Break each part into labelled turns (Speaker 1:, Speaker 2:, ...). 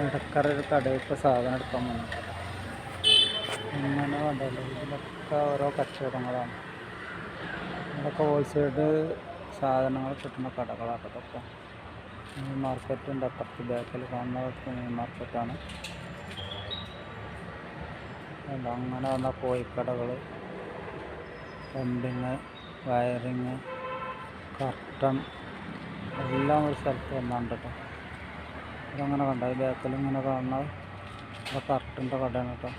Speaker 1: ഇടക്കര ഒരു സാധനം എടുക്കാൻ വന്നു. ഇങ്ങനെ വേണ്ടല്ലോ ഇതിലൊക്കെ ഓരോ കച്ചവടങ്ങളാണ്. ഇതൊക്കെ ഹോൾസെയിൽ സാധനങ്ങൾ കിട്ടുന്ന കടകളാണ് ഇതൊക്കെ. മീൻ മാർക്കറ്റുണ്ട്. അപ്പുറത്ത് ബാക്കിൽ കാണുന്നതൊക്കെ മീൻ മാർക്കറ്റാണ്. അങ്ങനെ വന്ന കോഴിക്കടകൾ പ്ലംബിങ് വയറിങ് കർട്ടൺ എല്ലാം ഒരു സ്ഥലത്ത് വന്നാണ്ട് കേട്ടോ. ഇതങ്ങനെ കണ്ട. ബാക്കിൽ ഇങ്ങനെ കാണുന്നത് ഇവിടെ കറക്റ്റിന്റെ കടയാണ് കേട്ടോ.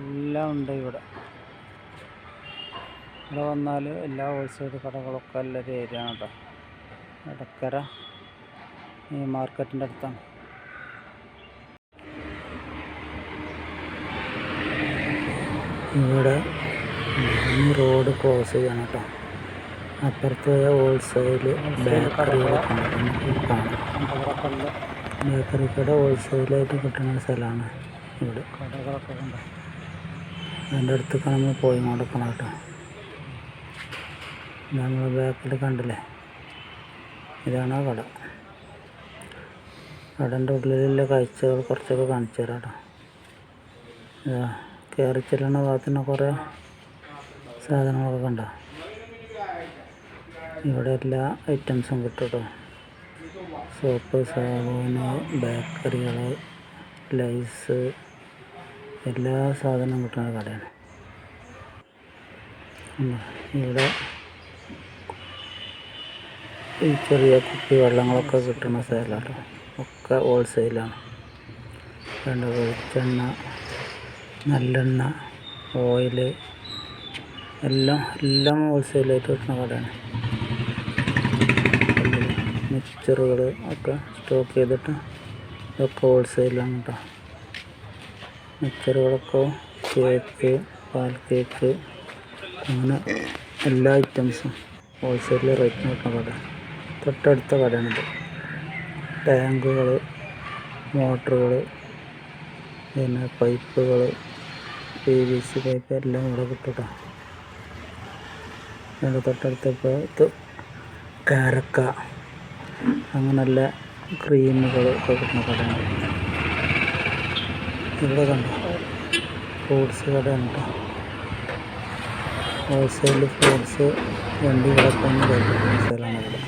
Speaker 1: എല്ലാം ഉണ്ട് ഇവിടെ. ഇവിടെ വന്നാൽ എല്ലാ ഹോൾസെയിൽ കടകളൊക്കെ ഉള്ളൊരു ഏരിയ ആണ് കേട്ടോ. ഇടക്കര ഈ മാർക്കറ്റിന്റെ അടുത്താണ്. ഇവിടെ റോഡ് ക്രോസ് ചെയ്യണം കേട്ടോ. അപ്പുറത്ത് ഹോൾസെയിൽ സെയിൽ ബേക്കറി ബേക്കറി കട ഹോൾസെയിലായിട്ട് കിട്ടുന്ന സ്ഥലമാണ് ഇവിടെ. അതിന്റെ അടുത്തൊക്കെ നമ്മൾ പോയി കൊടുക്കണം കേട്ടോ. നമ്മൾ ബാക്കിൽ കണ്ടില്ലേ? ഇതാണ് ആ കട. കടന്റെ ഉള്ളിലുള്ള കാഴ്ചകൾ കുറച്ചൊക്കെ കാണിച്ചു തരാം കേട്ടോ. കയറി ചെല്ലുന്ന ഭാഗത്തിന് കുറേ സാധനങ്ങളൊക്കെ കണ്ട? ഇവിടെ എല്ലാ ഐറ്റംസും കിട്ടും. കേട്ടോ സോപ്പ് സാബൂന് ബേക്കറികൾ ലൈസ് എല്ലാ സാധനവും കിട്ടുന്ന കടയാണ്. ഇവിടെ ഈ ചെറിയ കുപ്പി വെള്ളങ്ങളൊക്കെ കിട്ടുന്ന സ്ഥലമാണ്. ഒക്കെ ഹോൾസെയിലാണ്. വേണ്ട വെളിച്ചെണ്ണ നല്ലെണ്ണ ഓയിൽ എല്ലാം എല്ലാം ഹോൾസെയിലായിട്ട് കിട്ടുന്ന കടയാണ്. മിക്സറുകൾ ഒക്കെ സ്റ്റോക്ക് ചെയ്തിട്ട് ഇതൊക്കെ ഹോൾസെയിലാണ് കേട്ടോ മിക്സറുകളൊക്കെ കേക്ക് പാൽ കേക്ക് അങ്ങനെ എല്ലാ ഐറ്റംസും ഹോൾസെയിൽ റേറ്റിന് കിട്ടുന്ന കട. തൊട്ടടുത്ത കടയാണിത്. ടാങ്കുകൾ മോട്ടറുകൾ പിന്നെ പൈപ്പുകൾ പി വി സി പൈപ്പ് എല്ലാം ഇവിടെ കിട്ടും കേട്ടോ തൊട്ടടുത്തപ്പോൾ കാരക്ക. അങ്ങനെയുള്ള ക്രീമുകൾ ഒക്കെ കിട്ടുന്ന കടയാണ്. ഇവിടെ കണ്ടോ? ഫ്രൂട്ട്സ് കടയാണ് കേട്ടോ. ഹോൾസെയിൽ ഫ്രൂട്ട്സ് വണ്ടി കിടക്കുന്ന സ്ഥലമാണ് ഇവിടെ.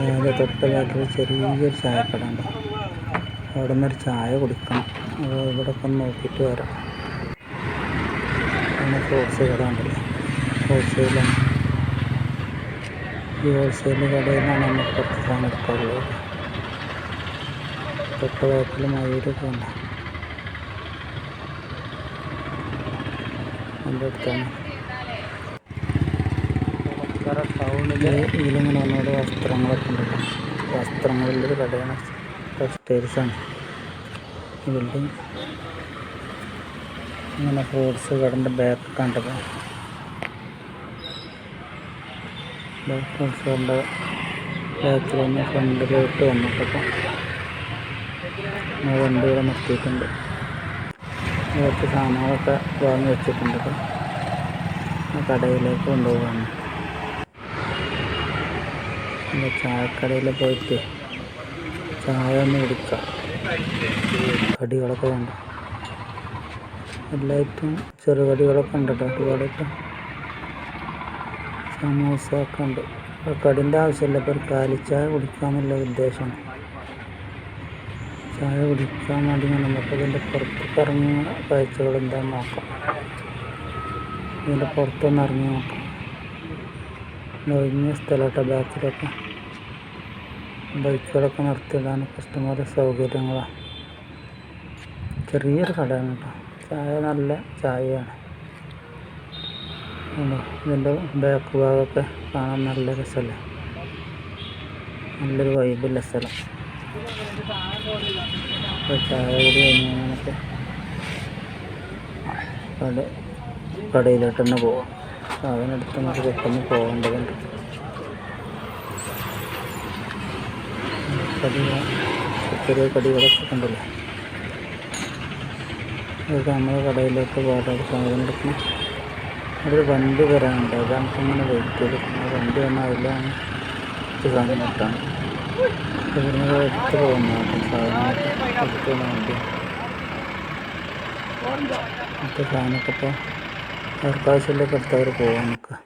Speaker 1: അതിന്റെ തൊട്ടതായിട്ടൊരു ചെറിയൊരു ചായക്കട ഉണ്ട് അവിടെ നിന്നൊരു ചായ കുടിക്കണം. അപ്പോൾ ഇവിടെ ഒക്കെ നോക്കിയിട്ട് വരാം. അങ്ങനെ ഫ്രൂട്ട്സ് കട ഉണ്ടല്ലോ ഹോൾസെയിലാണ് ഹോൾസെയിൽ കടയിൽ നിന്നാണ് നമ്മൾ കുറച്ച് സാധനം എടുക്കാറുള്ളത്. തൊട്ട് ബാക്കിൽ മയൂരൊക്കെ ഉണ്ട്. ഇതിലിങ്ങനെ വന്നോട് വസ്ത്രങ്ങളൊക്കെ ഉണ്ട്. വസ്ത്രങ്ങളുടെ ഒരു കടയാണ്. ടെക്സ്റ്റൈൽസാണ്. ഈ ഇങ്ങനെ ഫ്രൂട്ട്സ് കടന്റെ ബാക്ക് കണ്ടത് കണ്ട ബാക്കിൽ നിന്ന് ഫ്രണ്ടിലോട്ട് വന്നിട്ടപ്പോൾ വണ്ടി ഇവിടെ നിർത്തിയിട്ടുണ്ട് കുറച്ച് സാധനങ്ങളൊക്കെ വാങ്ങി വെച്ചിട്ടുണ്ട് അപ്പം കടയിലേക്ക് കൊണ്ടുപോകാണ് ചായക്കടയിൽ പോയിട്ട് ചായ ഒന്ന് കുടിക്കാം. കടികളൊക്കെ വേണ്ട. എല്ലായിട്ടും ചെറുകടികളൊക്കെ ഉണ്ട് കേട്ടോ. ഒരുപാടിട്ട് സമൂസ ഒക്കെ ഉണ്ട് കടിന്റെ ആവശ്യമില്ല. ഇപ്പോൾ ഒരു കാലിച്ചായ കുടിക്കാമെന്നുള്ള ഉദ്ദേശമാണ്. ചായ കുടിക്കാൻ വേണ്ടി നമുക്ക് ഇതിന്റെ പുറത്തേക്ക് ഇറങ്ങി കാഴ്ചകൾ എന്താണെന്ന് നോക്കാം. ഇതിന്റെ പുറത്തൊന്ന് ഇറങ്ങി നോക്കാം. ഒഴിഞ്ഞ സ്ഥലമായിട്ട് ബാക്കിലൊക്കെ. ബൈക്കുകളൊക്കെ നിർത്തിയിടാൻ കസ്റ്റമർ സൗകര്യങ്ങളാണ്. ചെറിയൊരു കടയാണ് കേട്ടോ. ചായ നല്ല ചായയാണ്. ഇതിന്റെ ബാക്ക് ഭാഗമൊക്കെ കാണാൻ നല്ല രസമല്ലേ? നല്ലൊരു വൈബുള്ള സ്ഥലം. ചായ കടയിലോട്ട് തന്നെ പോവാം. അതിനടുത്ത് നമുക്ക് പെട്ടെന്ന് പോകേണ്ടതുണ്ട്. ചെറിയ കടികളൊക്കെ ഉണ്ടല്ലോ. ഇതൊക്കെ നമ്മൾ കടയിലേക്ക് പോകാതെ സാധനം എടുക്കണം ഒരു വണ്ടി വരാനുണ്ട്. അതാണ് ഇങ്ങനെ വെയിറ്റ് ചെയ്ത് ആ വണ്ടി വന്നാൽ അതിലാണ് സാധനം കിട്ടാണ് ഇവിടുന്ന് പോകുന്ന. വണ്ടിയാണ് മറ്റേ സാധനമൊക്കെ ഇപ്പോൾ ആർക്കാവശ്യമില്ലൊക്കെ എടുത്തവർ പോകാൻ നിൽക്കുക.